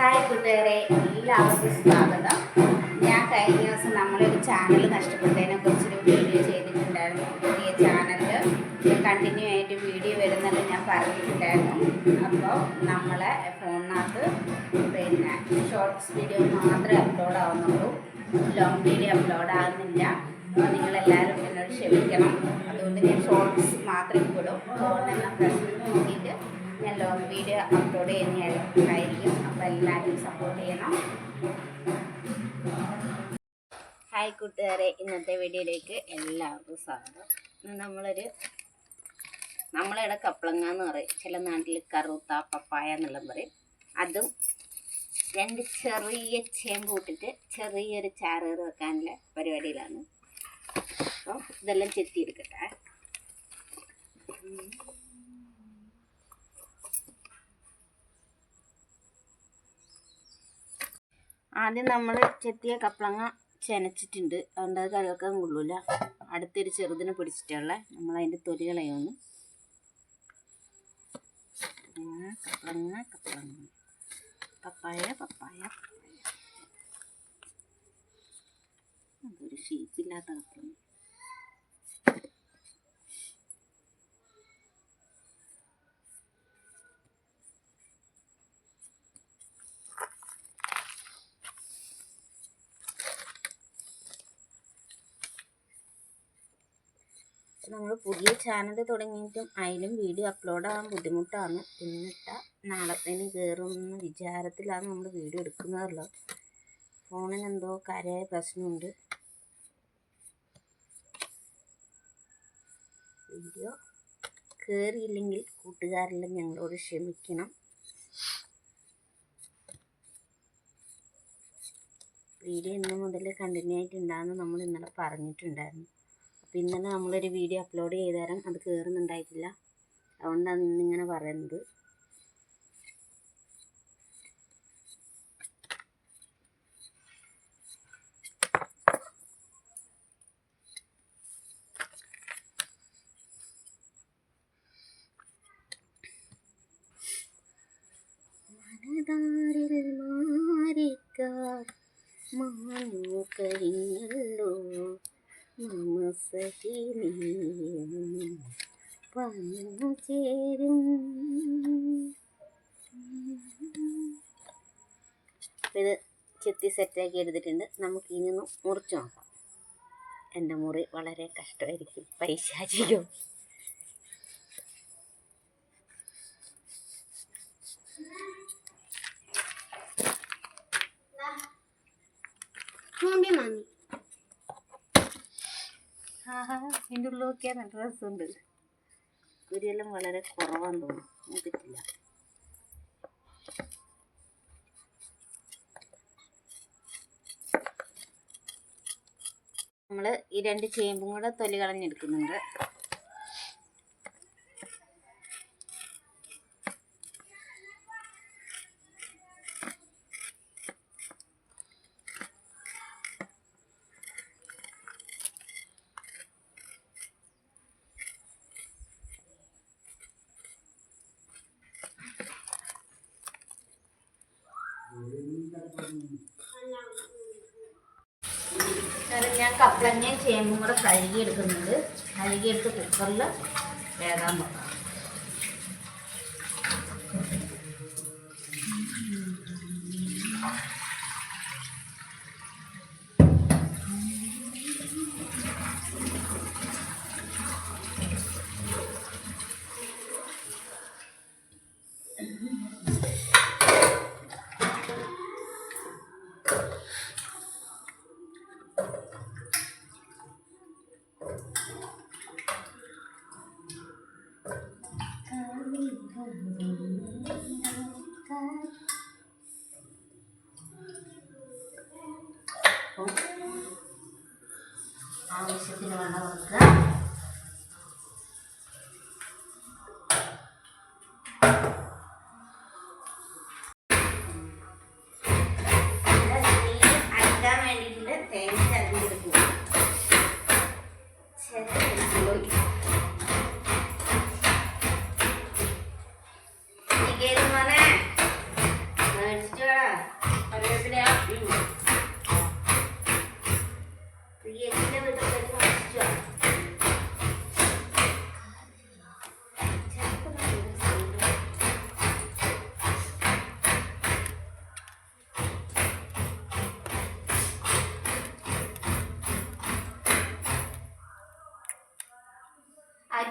Hi കൂട്ടുകാരെ എല്ലാവർക്കും സ്വാഗതം. ഞാൻ കഴിഞ്ഞ ദിവസം നമ്മളൊരു ചാനൽ നഷ്ടപ്പെട്ടതിനെ കുറിച്ചൊരു വീഡിയോ ചെയ്തിട്ടുണ്ടായിരുന്നു. പുതിയ ചാനലിൽ കണ്ടിന്യൂ ആയിട്ട് വീഡിയോ വരുന്നത് ഞാൻ പറഞ്ഞിട്ടുണ്ടായിരുന്നു. അപ്പോൾ നമ്മളെ ഫോണിനകത്ത് പിന്നെ ഷോർട്ട്സ് വീഡിയോ മാത്രമേ അപ്ലോഡ് ആവുന്നുള്ളൂ. ലോങ് വീഡിയോ അപ്ലോഡ് ആകുന്നില്ല. അപ്പോൾ നിങ്ങളെല്ലാവരും എന്നോട് ക്ഷമിക്കണം. അതുകൊണ്ട് ഞാൻ ഷോർട്ട്സ് മാത്രമേ ഇപ്പോഴും ഫോണെന്ന പ്രശ്നം നോക്കിയിട്ട് ഞാൻ ലോങ് വീഡിയോ അപ്ലോഡ് ചെയ്യുന്നതായിരിക്കും. അപ്പോൾ സപ്പോർട്ട് ചെയ്യണം. ഹായ് കൂട്ടുകാരെ ഇന്നത്തെ വീഡിയോയിലേക്ക് എല്ലാവർക്കും സ്വാഗതം. നമ്മളൊരു നമ്മളിവിടെ കപ്പളങ്ങ എന്ന് പറയും. ചില നാട്ടിൽ കറുത്ത പപ്പായ എന്നെല്ലാം പറയും. അതും രണ്ട് ചെറിയ ചേമ്പ് ഇട്ടിട്ട് ചെറിയൊരു ചാറേറ് വെക്കാനുള്ള പരിപാടിയിലാണ്. അപ്പോൾ ഇതെല്ലാം ചെത്തിയെടുക്കട്ടെ. ആദ്യം നമ്മൾ ചെത്തിയ കപ്പളങ്ങ ചെനച്ചിട്ടുണ്ട്. അതുകൊണ്ട് അത് കഴിവക്കാൻ കൊള്ളൂല. അടുത്തൊരു ചെറുതിനെ പിടിച്ചിട്ടുള്ള നമ്മൾ അതിന്റെ തൊലി കളയുന്നു. കപ്പളങ്ങ കപ്പളങ്ങ പപ്പായ പപ്പായ. അതൊരു ഷീപ്പില്ലാത്ത കപ്പളങ്ങ നമ്മൾ പുതിയ ചാനൽ തുടങ്ങിയിട്ടും അതിലും വീഡിയോ അപ്ലോഡ് ആകാൻ ബുദ്ധിമുട്ടാണ്. എന്നിട്ട നാളത്തേന് കയറുമെന്ന വിചാരത്തിലാണ് നമ്മൾ വീഡിയോ എടുക്കുന്നതല്ലോ. ഫോണിന് എന്തോ കാര്യമായ പ്രശ്നമുണ്ട്. വീഡിയോ കയറിയില്ലെങ്കിൽ കൂട്ടുകാരെല്ലാം ഞങ്ങളോട് ക്ഷമിക്കണം. വീഡിയോ ഇന്ന് മുതൽ കണ്ടിന്യൂ ആയിട്ടുണ്ടാകുമെന്ന് നമ്മൾ ഇന്നലെ പറഞ്ഞിട്ടുണ്ടായിരുന്നു. അപ്പോൾ ഇന്നലെ നമ്മളൊരു വീഡിയോ അപ്ലോഡ് ചെയ്ത് അത് കയറുന്നുണ്ടായിട്ടില്ല അതുകൊണ്ടാണ് ഇന്നിങ്ങനെ പറയുന്നത്. ഇത് ചെത്തി സെറ്റാക്കി എടുത്തിട്ടുണ്ട്. നമുക്ക് ഇനി ഒന്ന് മുറിച്ച് നോക്കാം. എന്റെ മുറി വളരെ കഷ്ടമായിരിക്കും. പൈശാചികം. ചൂണ്ടി മാമി ആഹാ എന്റെ ഉള്ളിൽ നോക്കിയാൽ നല്ല രസമുണ്ട്. കുരിയെല്ലാം വളരെ കുറവാന്ന് തോന്നുന്നു. നോക്കിട്ടില്ല നമ്മൾ ഈ രണ്ട് ചേമ്പും കൂടെ തൊലി കളഞ്ഞെടുക്കുന്നുണ്ട് കാരണം ഞാൻ കപ്പളങ്ങയും ചേമ്പും കൂടെ കഴുകിയെടുക്കുന്നുണ്ട് കഴുകിയെടുത്ത് കുക്കറിൽ വേകാൻ വെക്കാം. 我的勇敢。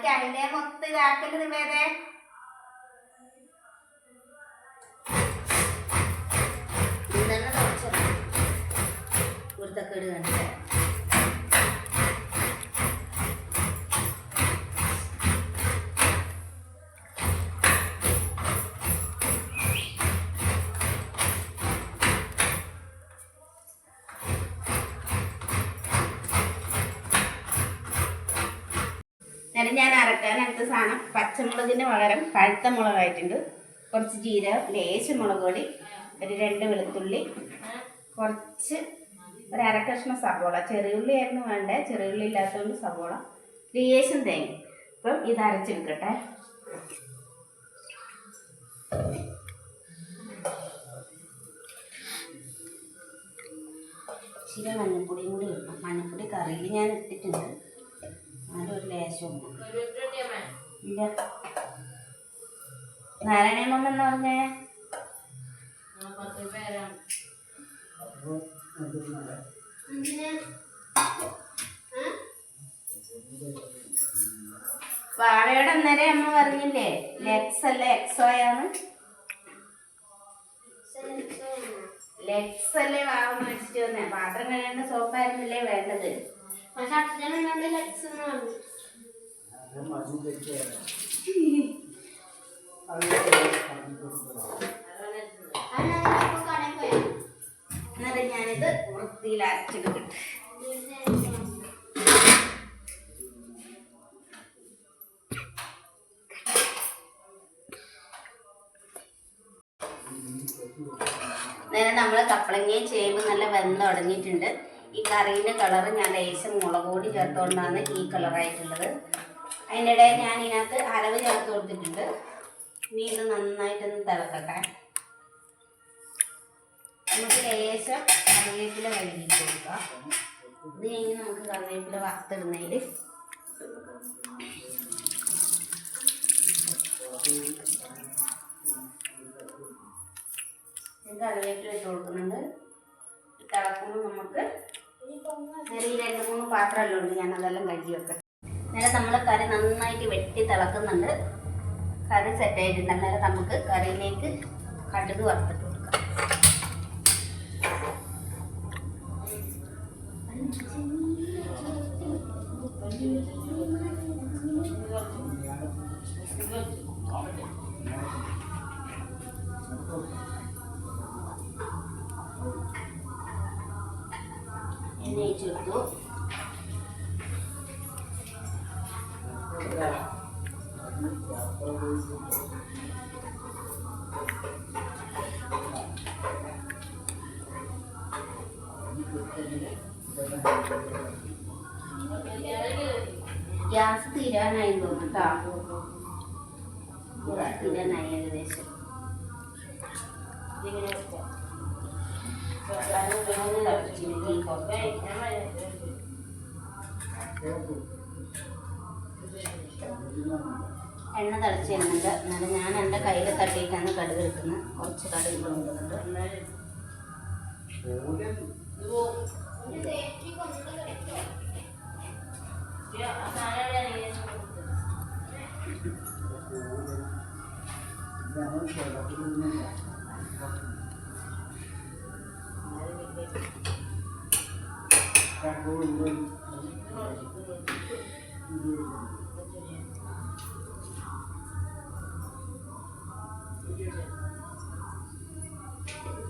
ആ ചൈനയെ മൊത്തം ഇതാക്കൽ വേറെ ഉരുത്തക്കേട് കണ്ടിട്ട് ഞാൻ അരക്കാൻ അടുത്ത സാധനം പച്ചമുളകിന് പകരം പഴുത്ത മുളകായിട്ടുണ്ട്. കുറച്ച് ജീരകം ലേശം മുളക് പൊടി ഒരു രണ്ട് വെളുത്തുള്ളി കുറച്ച് ഒരു അര കഷ്ണം സവോള. ചെറിയുള്ളി ആയിരുന്നു വേണ്ടേ? ചെറിയുള്ളി ഇല്ലാത്തതുകൊണ്ട് സവോള. ലേശം തേങ്ങ. ഇപ്പം ഇത് അരച്ചെടുക്കട്ടെ. ഇച്ചിരി മഞ്ഞപ്പൊടിയും കൂടി ഇടണം. മഞ്ഞപ്പൊടി കറിയിൽ ഞാൻ ഇട്ടിട്ടുണ്ട്. ലേശം. ഇല്ല. നാരായണമ്മ എന്ന് പറഞ്ഞേ? വാഴയുടെ അന്നേരം അമ്മ പറഞ്ഞില്ലേ? ലെക്സ് അല്ല? എക്സോയാണ് ലെക്സ് അല്ലേ? വാവ മേടിച്ചിട്ട് വന്നേ? പാത്രം കഴിയേണ്ട സോപ്പായിരുന്നില്ലേ വേണ്ടത്. പക്ഷെ അച്ഛനുണ്ട് ലെക്സ് എന്ന് പറഞ്ഞു. നേരെ നമ്മൾ കപ്പളങ്ങയും ചേമ്പ് നല്ല വെന്ത് തുടങ്ങിയിട്ടുണ്ട്. ഈ കറീന്റെ കളറ് ഞാൻ ലേശം മുളക് പൊടി ചേർത്തുകൊണ്ടാണ് ഈ കളറായിട്ടുള്ളത് അതിന്റെ ഇടയിൽ ഞാൻ ഇതിനകത്ത് അരവ് ചേർത്ത് കൊടുത്തിട്ടുണ്ട്. ഇത് നന്നായിട്ടൊന്ന് തിളക്കട്ടെ. നമുക്ക് ലേശം കറിവേപ്പില കഴുകിയിട്ട് കൊടുക്കാം. ഇത് കഴിഞ്ഞ് നമുക്ക് കറിവേപ്പില വറുത്തിടുന്നതിൽ കറിവേപ്പില ഇട്ട് കൊടുക്കുന്നുണ്ട്. തിളക്കുമ്പോൾ നമുക്ക് ചെറിയ രണ്ട് മൂന്ന് പാത്രമല്ലോ ഉണ്ട് ഞാൻ അതെല്ലാം കഴുകി വെക്കാം. നേരെ നമ്മൾ കറി നന്നായിട്ട് വെട്ടി തിളക്കുന്നുണ്ട്. കറി സെറ്റ് ആയിട്ടുണ്ട്. അന്നേരം നമുക്ക് കറിയിലേക്ക് കടുക് വറുത്തിട്ട് കൊടുക്കാം. എണ്ണ ഗ്യാസ് തീരാനായി തോന്നുന്നു. കേട്ടോ തീരാനായി ഏകദേശം. എണ്ണ തിളച്ച് വരുന്നുണ്ട്. എന്നാലും ഞാൻ എന്റെ കയ്യിൽ തട്ടിയിട്ടാണ് കടുക് എടുക്കുന്നത്. കുറച്ച് കടുക് കൊണ്ടുവന്നുണ്ട്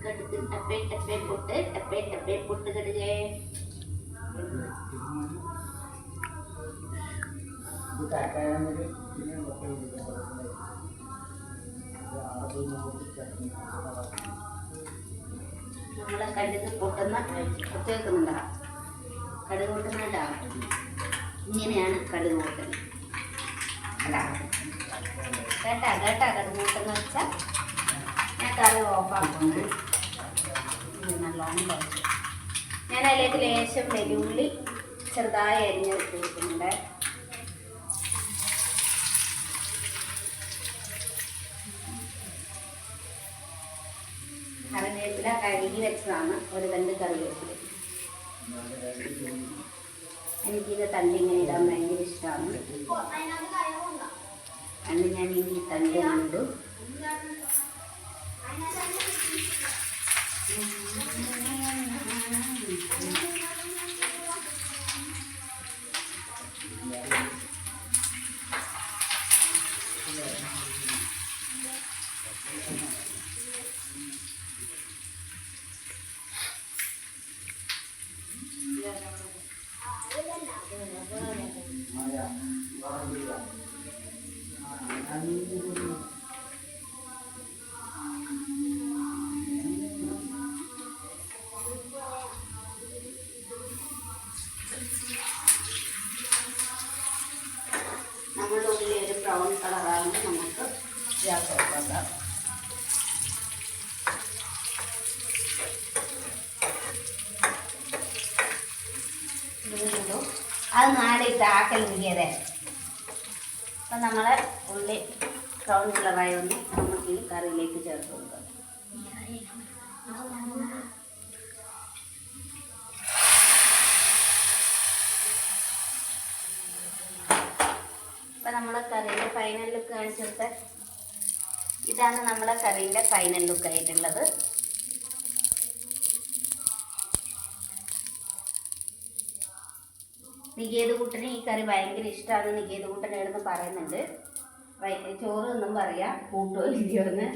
കടുക് ടപ്പേ ടപ്പേ പൊട്ട് ടപ്പേ ടപ്പേ പൊട്ട് കടുകേ നമ്മളെ കടുക് പൊട്ടുന്ന കേൾക്കുന്നുണ്ടോ? കടുക് പൊട്ടുന്നുണ്ടാ? ഇങ്ങനെയാണ് കടുക് പൊട്ടുന്നത്. അല്ല. കേട്ടാ കേട്ടാ കടുകൂട്ടെന്ന് വെച്ചാൽ ഞാൻ കറി ഓഫാക്കുന്നു ഇത് നല്ലോണം കഴിച്ചു ഞാൻ അതിലേക്ക് ലേശം വെല്ലുള്ളി ചെറുതായി അരിഞ്ഞ് വെച്ചിട്ടുണ്ട് കറിവേപ്പില കഴുകി വെച്ചതാണ് ഒരു രണ്ട് കറിവേപ്പില എനിക്കിത് തണ്ട് ഇങ്ങനെ ഇടാൻ ഭയങ്കര ഇഷ്ടമാണ് അന്ന് ഞാൻ ഈ തണ്ട് Thank നമ്മുടെ ഉള്ളിൽ ഒരു ബ്രൗൺ കളറാകുമ്പോൾ നമുക്ക് ഗ്യാസ് ഓഫാക്കാം വീണ്ടും അത് നാടിയിട്ട് ആക്കൽ ഇരിക്കതെ അപ്പം നമ്മളെ ഉള്ളി ബ്രൗൺ കളറായി ഒന്ന് നമുക്ക് ഈ കറിയിലേക്ക് ചേർത്ത് കൊടുക്കാം. അപ്പം നമ്മളെ കറിയുടെ ഫൈനൽ ലുക്ക് കാണിച്ചെടുത്ത ഇതാണ് നമ്മളെ കറിയുടെ ഫൈനൽ ലുക്ക് ആയിട്ടുള്ളത്. നികേത് കൂട്ടന് ഈ കറി ഭയങ്കര ഇഷ്ടമാണ് നികേത് കൂട്ടൻ എഴുന്ന് പറയുന്നുണ്ട്. ചോറ് എന്നും പറയാം കൂട്ടോ ഇല്ലയോ എന്ന്.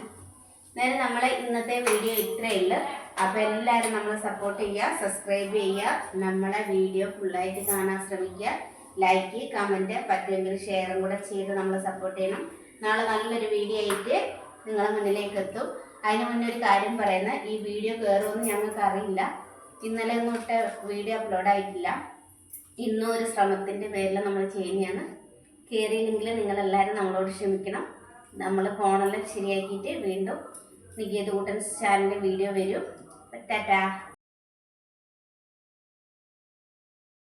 നേരെ നമ്മളെ ഇന്നത്തെ വീഡിയോ ഇത്രയേ ഉള്ളൂ. അപ്പോൾ എല്ലാവരും നമ്മളെ സപ്പോർട്ട് ചെയ്യുക സബ്സ്ക്രൈബ് ചെയ്യുക നമ്മളെ വീഡിയോ ഫുള്ളായിട്ട് കാണാൻ ശ്രമിക്കുക. ലൈക്ക് കമന്റ് പറ്റുമെങ്കിൽ ഷെയറും കൂടെ ചെയ്ത് നമ്മളെ സപ്പോർട്ട് ചെയ്യണം. നാളെ നല്ലൊരു വീഡിയോ ആയിട്ട് നിങ്ങളെ മുന്നിലേക്ക് എത്തും. അതിന് മുന്നേ ഒരു കാര്യം പറയുന്നത് ഈ വീഡിയോ കയറുമെന്ന് ഞങ്ങൾക്ക് അറിയില്ല ഇന്നലെ ഒന്നും വീഡിയോ അപ്ലോഡ് ആയിട്ടില്ല. ഇന്നും ഒരു ശ്രമത്തിന്റെ പേരിൽ നമ്മൾ ചെയ്യുന്നതാണ് കയറിയില്ലെങ്കിൽ നിങ്ങളെല്ലാവരും നമ്മളോട് ക്ഷമിക്കണം. നമ്മൾ ഫോണെല്ലാം ശരിയാക്കിയിട്ട് വീണ്ടും നികേത് കൂട്ടൻസ് ചാനലിന്റെ വീഡിയോ വരും. ടാറ്റാ.